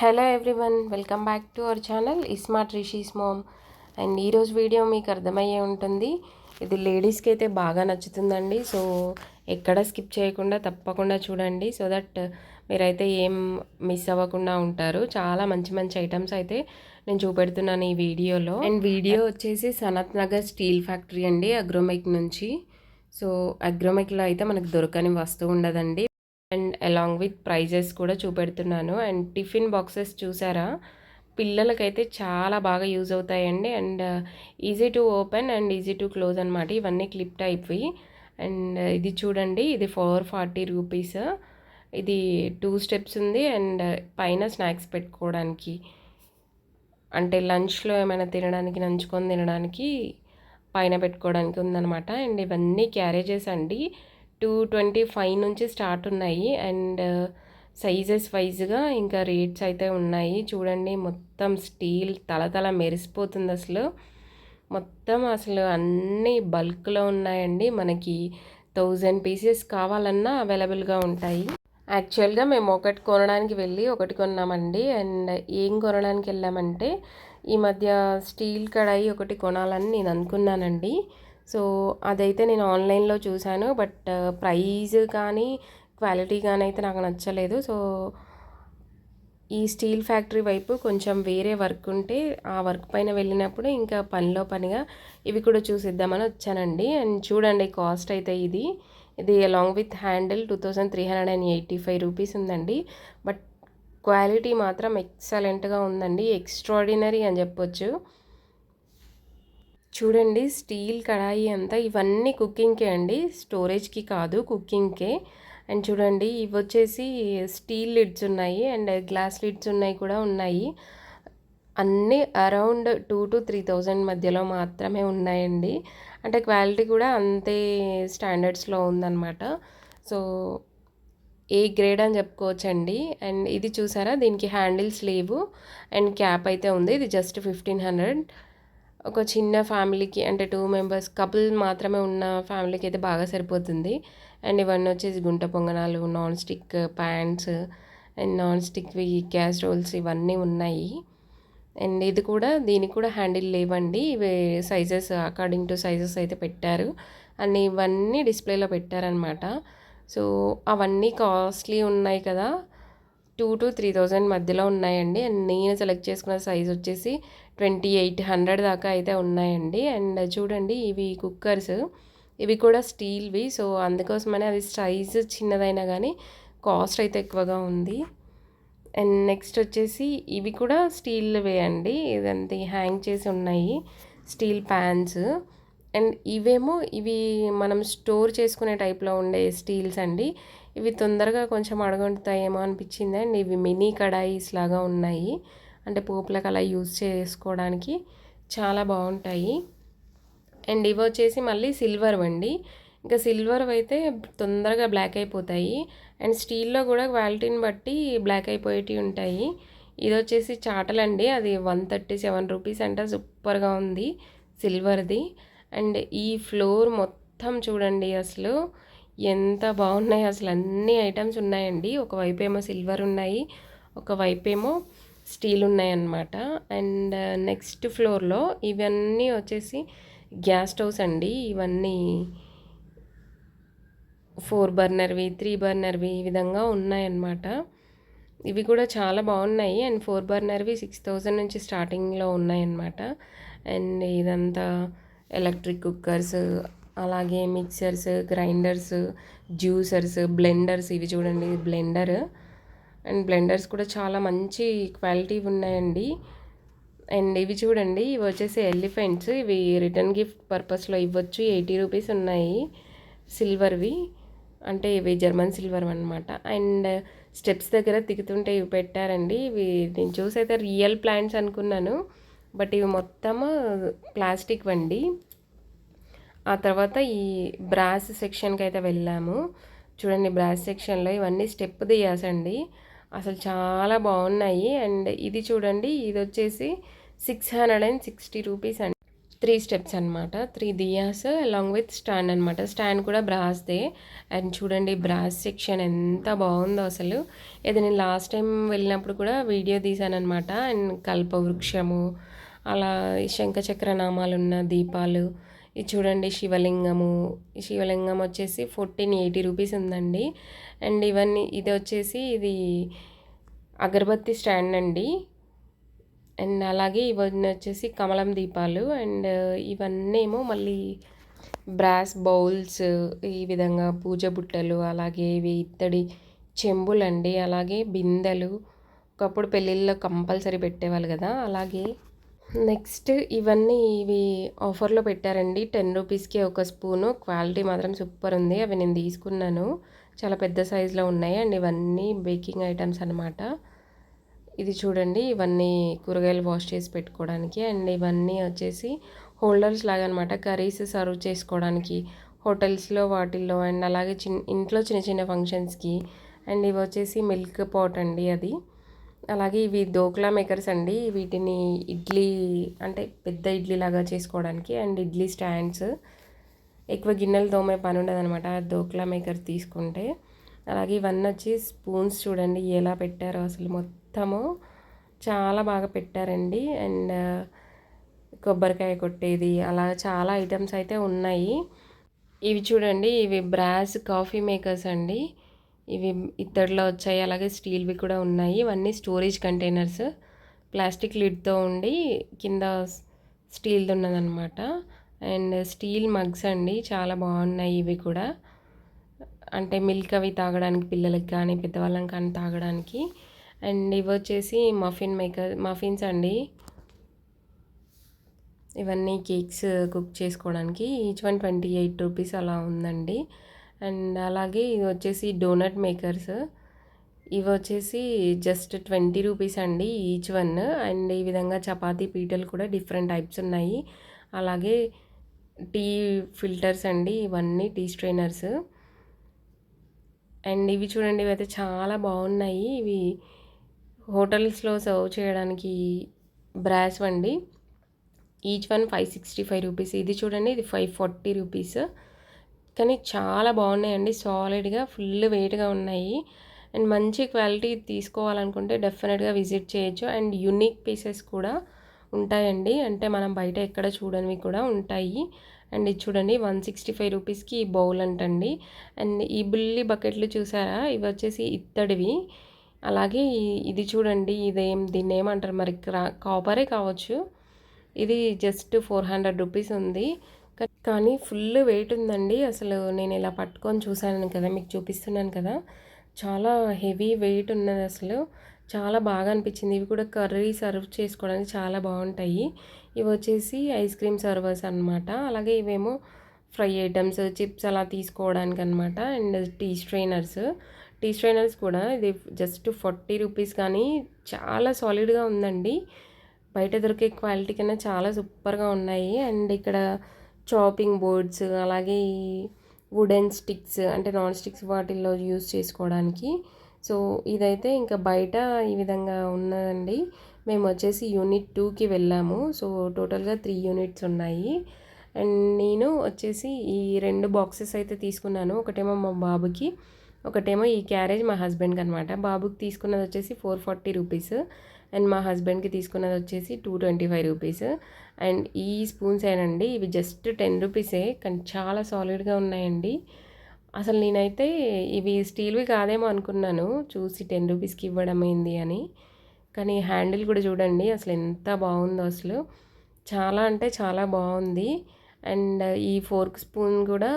Hello everyone welcome back to our channel ismart Rishi's mom. And ఈరోజు video మీకు అర్థమయ్యే ఉంటుంది. ఇది లేడీస్కి అయితే బాగా నచ్చుతుందండి. సో ఎక్కడ స్కిప్ చేయకుండా తప్పకుండా చూడండి. సో దట్ మీరైతే ఏం మిస్ అవ్వకుండా ఉంటారు. చాలా మంచి మంచి ఐటమ్స్ అయితే నేను చూపెడుతున్నాను ఈ వీడియోలో. అండ్ వీడియో వచ్చేసి సనత్ నగర్ స్టీల్ ఫ్యాక్టరీ అండి అగ్రోమెక్ నుంచి. సో అగ్రోమెక్లో అయితే మనకు దొరకని వస్తువు ఉండదండి. అండ్ అలాంగ్ విత్ ప్రైజెస్ కూడా చూపెడుతున్నాను. అండ్ టిఫిన్ బాక్సెస్ చూసారా? పిల్లలకైతే చాలా బాగా యూజ్ అవుతాయండి. And easy to open and easy to close అనమాట ఇవన్నీ క్లిప్ టైప్వి అండ్ ఇది చూడండి. ఇది ఫోర్ ఫార్టీ రూపీస్ ఇది టూ స్టెప్స్ ఉంది. అండ్ uh, పైన స్నాక్స్ పెట్టుకోవడానికి. అంటే లంచ్లో ఏమైనా తినడానికి నంచుకొని తినడానికి పైన పెట్టుకోవడానికి ఉందన్నమాట. అండ్ ఇవన్నీ క్యారేజెస్ అండి. టూ ట్వంటీ ఫైవ్ నుంచి స్టార్ట్ ఉన్నాయి. అండ్ uh, సైజెస్ వైజ్గా ఇంకా రేట్స్ అయితే ఉన్నాయి. చూడండి మొత్తం స్టీల్ తల మెరిసిపోతుంది అసలు. మొత్తం అసలు అన్నీ బల్క్లో ఉన్నాయండి. మనకి థౌజండ్ పీసెస్ కావాలన్నా అవైలబుల్గా ఉంటాయి. యాక్చువల్గా మేము ఒకటి కొనడానికి వెళ్ళి ఒకటి కొన్నామండి. అండ్ ఏం కొనడానికి వెళ్ళామంటే ఈ మధ్య స్టీల్ కడాయి ఒకటి కొనాలని నేను అనుకున్నానండి. సో అదైతే నేను ఆన్లైన్లో చూశాను. బట్ ప్రైజ్ కానీ క్వాలిటీ కానీ అయితే నాకు నచ్చలేదు. సో ఈ స్టీల్ ఫ్యాక్టరీ వైపు కొంచెం వేరే వర్క్ ఉంటే ఆ వర్క్ పైన వెళ్ళినప్పుడు ఇంకా పనిలో పనిగా ఇవి కూడా చూసిద్దామని వచ్చానండి. అండ్ చూడండి కాస్ట్ అయితే ఇది. ఇది along with handle two thousand three hundred and eighty five rupees ఉందండి. బట్ క్వాలిటీ మాత్రం ఎక్సలెంట్గా ఉందండి. ఎక్స్ట్రాడినరీ అని చెప్పొచ్చు. చూడండి స్టీల్ కడాయి అంతా ఇవన్నీ కుకింగ్కే అండి. స్టోరేజ్కి కాదు కుకింగ్కే. అండ్ చూడండి ఇవి వచ్చేసి స్టీల్ లిడ్స్ ఉన్నాయి అండ్ గ్లాస్ లిడ్స్ ఉన్నాయి కూడా ఉన్నాయి. అన్నీ around two to three thousand మధ్యలో మాత్రమే ఉన్నాయండి. అంటే క్వాలిటీ కూడా అంతే స్టాండర్డ్స్లో ఉందన్నమాట. సో ఏ గ్రేడ్ అని చెప్పుకోవచ్చండి. అండ్ ఇది చూసారా? దీనికి హ్యాండిల్స్ లేవు. అండ్ క్యాప్ అయితే ఉంది. ఇది జస్ట్ ఫిఫ్టీన్ హండ్రెడ్. ఒక చిన్న ఫ్యామిలీకి అంటే టూ మెంబర్స్ కపుల్ మాత్రమే ఉన్న ఫ్యామిలీకి అయితే బాగా సరిపోతుంది. అండ్ ఇవన్నీ వచ్చేసి గుంట పొంగనాలు non stick pans and non స్టిక్వి casseroles rolls ఇవన్నీ ఉన్నాయి. అండ్ ఇది కూడా దీనికి కూడా హ్యాండిల్ లేవండి. ఇవి సైజెస్ అకార్డింగ్ టు సైజెస్ అయితే పెట్టారు. అండ్ ఇవన్నీ డిస్ప్లేలో పెట్టారనమాట సో అవన్నీ కాస్ట్లీ ఉన్నాయి కదా. టూ టు త్రీ థౌజండ్ మధ్యలో ఉన్నాయండి. అండ్ నేను సెలెక్ట్ చేసుకున్న సైజ్ వచ్చేసి ట్వంటీ ఎయిట్ హండ్రెడ్ దాకా అయితే ఉన్నాయండి. అండ్ చూడండి ఇవి కుక్కర్స్. ఇవి కూడా స్టీల్వి. సో అందుకోసమనే అవి సైజ్ చిన్నదైనా కానీ కాస్ట్ అయితే ఎక్కువగా ఉంది. అండ్ నెక్స్ట్ వచ్చేసి ఇవి కూడా స్టీల్వే అండి. ఇదంతా హ్యాంగ్ చేసి ఉన్నాయి స్టీల్ ప్యాన్స్. అండ్ ఇవేమో ఇవి మనం స్టోర్ చేసుకునే టైప్లో ఉండే స్టీల్స్ అండి. ఇవి తొందరగా కొంచెం అడగొంటుతాయేమో అనిపించింది. అండ్ ఇవి మినీ కడాయిస్ లాగా ఉన్నాయి. అంటే పోపులకు అలా యూజ్ చేసుకోవడానికి చాలా బాగుంటాయి. అండ్ ఇవి వచ్చేసి మళ్ళీ సిల్వర్ అండి. ఇంకా సిల్వర్ అయితే తొందరగా బ్లాక్ అయిపోతాయి. అండ్ స్టీల్లో కూడా క్వాలిటీని బట్టి బ్లాక్ అయిపోయేవి ఉంటాయి. ఇది వచ్చేసి చాటలండి అది వన్ థర్టీ సెవెన్ రూపీస్ అంటే. సూపర్గా ఉంది సిల్వర్ది. అండ్ ఈ ఫ్లోర్ మొత్తం చూడండి అసలు ఎంత బాగున్నాయి. అసలు అన్ని ఐటమ్స్ ఉన్నాయండి. ఒకవైపు ఏమో సిల్వర్ ఉన్నాయి. ఒకవైపు ఏమో స్టీల్ ఉన్నాయన్నమాట. అండ్ uh, నెక్స్ట్ ఫ్లోర్లో ఇవన్నీ వచ్చేసి గ్యాస్ స్టవ్స్ అండి. ఇవన్నీ ఫోర్ బర్నర్వి త్రీ బర్నర్వి ఈ విధంగా ఉన్నాయన్నమాట. ఇవి కూడా చాలా బాగున్నాయి. అండ్ ఫోర్ బర్నర్వి సిక్స్ థౌజండ్ నుంచి స్టార్టింగ్లో ఉన్నాయన్నమాట. అండ్ ఇదంతా ఎలక్ట్రిక్ కుక్కర్స్ అలాగే మిక్సర్స్ గ్రైండర్స్ జ్యూసర్స్ బ్లెండర్స్ ఇవి చూడండి బ్లెండర్. అండ్ బ్లెండర్స్ కూడా చాలా మంచి క్వాలిటీ ఉన్నాయండి. అండ్ ఇవి చూడండి ఇవి వచ్చేసి ఎలిఫెంట్స్. ఇవి రిటర్న్ గిఫ్ట్ పర్పస్లో ఇవ్వచ్చు. ఎయిటీ రూపీస్ ఉన్నాయి సిల్వర్వి. అంటే ఇవి జర్మన్ సిల్వర్ అనమాట అండ్ స్టెప్స్ దగ్గర దిగుతుంటే ఇవి పెట్టారండి. ఇవి నేను చూసి అయితే రియల్ ప్లాంట్స్ అనుకున్నాను. బట్ ఇవి మొత్తము ప్లాస్టిక్ వండి. ఆ తర్వాత ఈ బ్రాస్ సెక్షన్కి అయితే వెళ్ళాము. చూడండి బ్రాస్ సెక్షన్లో ఇవన్నీ స్టెప్ దియాసండి అసలు చాలా బాగున్నాయి. అండ్ ఇది చూడండి ఇది వచ్చేసి six hundred and sixty rupees అండి. త్రీ స్టెప్స్ అనమాట three diyas along with stand అనమాట స్టాండ్ కూడా బ్రాస్దే అండ్ చూడండి బ్రాస్ సెక్షన్ ఎంత బాగుందో అసలు. ఇది నేను లాస్ట్ టైం వెళ్ళినప్పుడు కూడా వీడియో తీశాను అనమాట అండ్ కల్పవృక్షము అలా శంఖచక్ర నామాలు ఉన్న దీపాలు ఇది చూడండి శివలింగము. శివలింగం వచ్చేసి ఫోర్టీన్ ఎయిటీ రూపీస్ ఉందండి. అండ్ ఇవన్నీ ఇది వచ్చేసి ఇది అగరబత్తి స్టాండ్ అండి. అండ్ అలాగే ఇవన్నీ వచ్చేసి కమలం దీపాలు. అండ్ ఇవన్నీ ఏమో మళ్ళీ బ్రాస్ బౌల్స్ ఈ విధంగా పూజ బుట్టలు అలాగే ఇవి ఇత్తడి చెంబులండి. అలాగే బిందెలు. ఒకప్పుడు పెళ్ళిళ్ళలో కంపల్సరీ పెట్టేవాళ్ళు కదా. అలాగే నెక్స్ట్ ఇవన్నీ ఇవి ఆఫర్లో పెట్టారండి. టెన్ రూపీస్కి ఒక స్పూను. క్వాలిటీ మాత్రం సూపర్ ఉంది. అవి నేను తీసుకున్నాను. చాలా పెద్ద సైజులో ఉన్నాయి. అండ్ ఇవన్నీ బేకింగ్ ఐటమ్స్ అనమాట ఇది చూడండి. ఇవన్నీ కూరగాయలు వాష్ చేసి పెట్టుకోవడానికి. అండ్ ఇవన్నీ వచ్చేసి హోల్డర్స్ లాగా అనమాట కర్రీస్ సర్వ్ చేసుకోవడానికి హోటల్స్లో వాటిల్లో అండ్ అలాగే చిన్న ఇంట్లో చిన్న చిన్న ఫంక్షన్స్కి. అండ్ ఇవి వచ్చేసి మిల్క్ పాట్ అండి అది. అలాగే ఇవి దోక్లా మేకర్స్ అండి. వీటిని ఇడ్లీ అంటే పెద్ద ఇడ్లీ లాగా చేసుకోవడానికి అండ్ ఇడ్లీ స్టాండ్స్. ఎక్కువ గిన్నెలు తోమే పని ఉండదు అనమాట దోక్లా మేకర్ తీసుకుంటే. అలాగే ఇవన్నీ వచ్చి స్పూన్స్ చూడండి ఎలా పెట్టారో అసలు మొత్తము చాలా బాగా పెట్టారండి. అండ్ కొబ్బరికాయ కొట్టేది అలా చాలా ఐటమ్స్ అయితే ఉన్నాయి. ఇవి చూడండి ఇవి బ్రాస్ కాఫీ మేకర్స్ అండి. ఇవి ఇత్తడిలో వచ్చాయి. అలాగే స్టీల్వి కూడా ఉన్నాయి. ఇవన్నీ స్టోరేజ్ కంటైనర్స్. ప్లాస్టిక్ లిడ్తో ఉండి కింద స్టీల్ది ఉన్నదనమాట అండ్ స్టీల్ మగ్స్ అండి. చాలా బాగున్నాయి ఇవి కూడా. అంటే మిల్క్ అవి తాగడానికి పిల్లలకి కానీ పెద్దవాళ్ళకి కానీ తాగడానికి. అండ్ ఇవి వచ్చేసి మఫిన్ మేకర్ మఫిన్స్ అండి. ఇవన్నీ కేక్స్ కుక్ చేసుకోవడానికి. Each one twenty eight rupees అలా ఉందండి. అండ్ అలాగే ఇది వచ్చేసి డోనట్ మేకర్స్. ఇవి వచ్చేసి జస్ట్ ట్వంటీ రూపీస్ అండి ఈచ్ వన్. అండ్ ఈ విధంగా చపాతీ పీటలు కూడా డిఫరెంట్ టైప్స్ ఉన్నాయి. అలాగే టీ ఫిల్టర్స్ అండి ఇవన్నీ టీ స్ట్రైనర్స్. అండ్ ఇవి చూడండి ఇవి అయితే చాలా బాగున్నాయి. ఇవి హోటల్స్లో సర్వ్ చేయడానికి బ్రాస్ అండి each one five sixty five rupees. ఇది చూడండి ఇది ఫైవ్ ఫార్టీ రూపీస్. కానీ చాలా బాగున్నాయండి. సాలిడ్గా ఫుల్ వెయిట్గా ఉన్నాయి. అండ్ మంచి క్వాలిటీ తీసుకోవాలనుకుంటే డెఫినెట్గా విజిట్ చేయొచ్చు. అండ్ యునిక్ పీసెస్ కూడా ఉంటాయండి. అంటే మనం బయట ఎక్కడ చూడనివి కూడా ఉంటాయి. అండ్ ఇది చూడండి వన్ సిక్స్టీ ఫైవ్ రూపీస్కి ఈ బౌల్ అంటండి. అండ్ ఈ బుల్లి బకెట్లు చూసారా? ఇవి వచ్చేసి ఇత్తడివి. అలాగే ఇది చూడండి ఇదేం దీన్ని ఏమంటారు? మరి కాపరే కావచ్చు. ఇది జస్ట్ ఫోర్ హండ్రెడ్ రూపీస్ ఉంది. కానీ ఫుల్ వెయిట్ ఉందండి. అసలు నేను ఇలా పట్టుకొని చూశాను కదా మీకు చూపిస్తున్నాను కదా. చాలా హెవీ వెయిట్ ఉన్నది అసలు. చాలా బాగా అనిపించింది. ఇవి కూడా కర్రీ సర్వ్ చేసుకోవడానికి చాలా బాగుంటాయి. ఇవి వచ్చేసి ఐస్ క్రీమ్ సర్వర్స్ అనమాట అలాగే ఇవేమో ఫ్రై ఐటమ్స్ చిప్స్ అలా తీసుకోవడానికి అనమాట and tea strainers. Tea strainers కూడా ఇది జస్ట్ ఫార్టీ రూపీస్ కానీ చాలా సాలిడ్గా ఉందండి. బయట దొరికే క్వాలిటీ కన్నా చాలా సూపర్గా ఉన్నాయి. అండ్ ఇక్కడ చాపింగ్ బోర్డ్స్ అలాగే ఈ వుడెన్ స్టిక్స్ అంటే నాన్ స్టిక్స్ వాటిల్లో యూస్ చేసుకోవడానికి. సో ఇదైతే ఇంకా బయట ఈ విధంగా ఉన్నదండి. మేము వచ్చేసి యూనిట్ టూకి వెళ్ళాము. సో టోటల్గా త్రీ యూనిట్స్ ఉన్నాయి. అండ్ నేను వచ్చేసి ఈ రెండు బాక్సెస్ అయితే తీసుకున్నాను. ఒకటేమో మా బాబుకి ఒకటేమో ఈ క్యారేజ్ మా హస్బెండ్కి అనమాట బాబుకి తీసుకున్నది వచ్చేసి ఫోర్ ఫార్టీ రూపీస్ అండ్ మా హస్బెండ్కి తీసుకున్నది వచ్చేసి two twenty five rupees. And ఈ స్పూన్స్ ఏనండి ఇవి జస్ట్ టెన్ రూపీసే కానీ చాలా సాలిడ్గా ఉన్నాయండి. అసలు నేనైతే ఇవి స్టీల్వి కాదేమో అనుకున్నాను చూసి టెన్ రూపీస్కి ఇవ్వడం ఏంది అని. కానీ హ్యాండిల్ కూడా చూడండి అసలు ఎంత బాగుందో అసలు. చాలా అంటే చాలా బాగుంది. అండ్ ఈ ఫోర్క్ స్పూన్ కూడా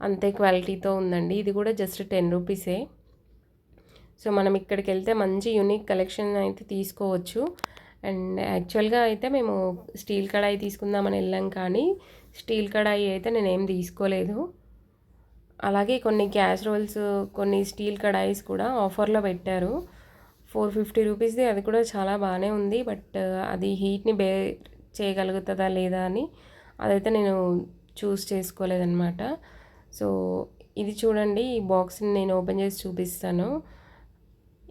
అంతే క్వాలిటీతో ఉందండి ఇది కూడా జస్ట్ టెన్ రూపీసే. సో మనం ఇక్కడికి వెళ్తే మంచి యూనిక్ కలెక్షన్ అయితే తీసుకోవచ్చు. అండ్ యాక్చువల్గా అయితే మేము స్టీల్ కడాయి తీసుకుందామని వెళ్ళాం కానీ స్టీల్ కడాయి అయితే నేనేం తీసుకోలేదు. అలాగే కొన్ని క్యాస్ రోల్స్ కొన్ని స్టీల్ కడాయిస్ కూడా ఆఫర్లో పెట్టారు. ఫోర్ ఫిఫ్టీ రూపీస్ది అది కూడా చాలా బాగానే ఉంది. బట్ అది హీట్ని బే చేయగలుగుతుందా లేదా అని అదైతే నేను చూస్ చేసుకోలేదన్నమాట. సో ఇది చూడండి ఈ బాక్స్ని నేను ఓపెన్ చేసి చూపిస్తాను.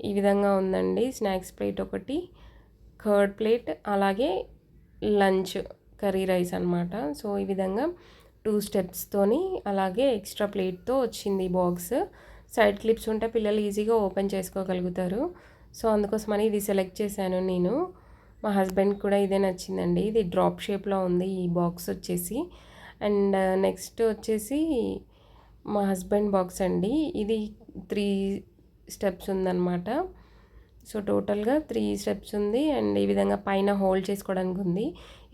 ఈ విధంగా ఉందండి. స్నాక్స్ ప్లేట్ ఒకటి కర్డ్ ప్లేట్ అలాగే లంచ్ కర్రీ రైస్ అనమాట సో ఈ విధంగా టూ స్టెప్స్తోని అలాగే ఎక్స్ట్రా ప్లేట్తో వచ్చింది బాక్స్. సైడ్ క్లిప్స్ ఉంటే పిల్లలు ఈజీగా ఓపెన్ చేసుకోగలుగుతారు. సో అందుకోసమని ఇది సెలెక్ట్ చేశాను నేను. మా హస్బెండ్ కూడా ఇదే నచ్చిందండి. ఇది డ్రాప్ షేప్లో ఉంది ఈ బాక్స్ వచ్చేసి. అండ్ నెక్స్ట్ వచ్చేసి మా హస్బెండ్ బాక్స్ అండి. ఇది త్రీ స్టెప్స్ ఉందన్నమాట. సో టోటల్గా త్రీ స్టెప్స్ ఉంది అండ్ ఈ విధంగా పైన హోల్డ్ చేసుకోవడానికి ఉంది.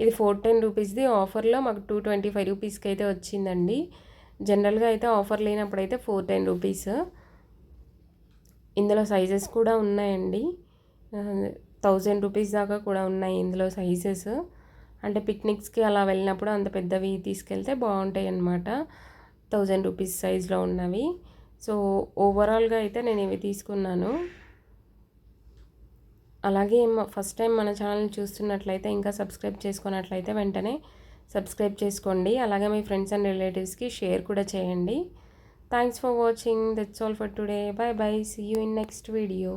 ఇది ఫోర్ టెన్ రూపీస్ది ఆఫర్లో మాకు టూ ట్వంటీ ఫైవ్ రూపీస్కి అయితే వచ్చిందండి. జనరల్గా అయితే ఆఫర్ లేనప్పుడు అయితే ఫోర్ టెన్ రూపీస్. ఇందులో సైజెస్ కూడా ఉన్నాయండి. థౌజండ్ రూపీస్ దాకా కూడా ఉన్నాయి ఇందులో సైజెస్. అంటే పిక్నిక్స్కి అలా వెళ్ళినప్పుడు అంత పెద్దవి తీసుకెళ్తే బాగుంటాయి అన్నమాట థౌజండ్ రూపీస్ సైజులో ఉన్నవి. సో ఓవరాల్గా అయితే నేను ఇవి తీసుకున్నాను. అలాగే ఫస్ట్ టైం మన ఛానల్ చూస్తున్నట్లయితే ఇంకా సబ్స్క్రైబ్ చేసుకున్నట్లయితే వెంటనే సబ్స్క్రైబ్ చేసుకోండి. అలాగే మీ ఫ్రెండ్స్ అండ్ రిలేటివ్స్కి షేర్ కూడా చేయండి. Thanks for watching. That's all for today bye bye see you in next video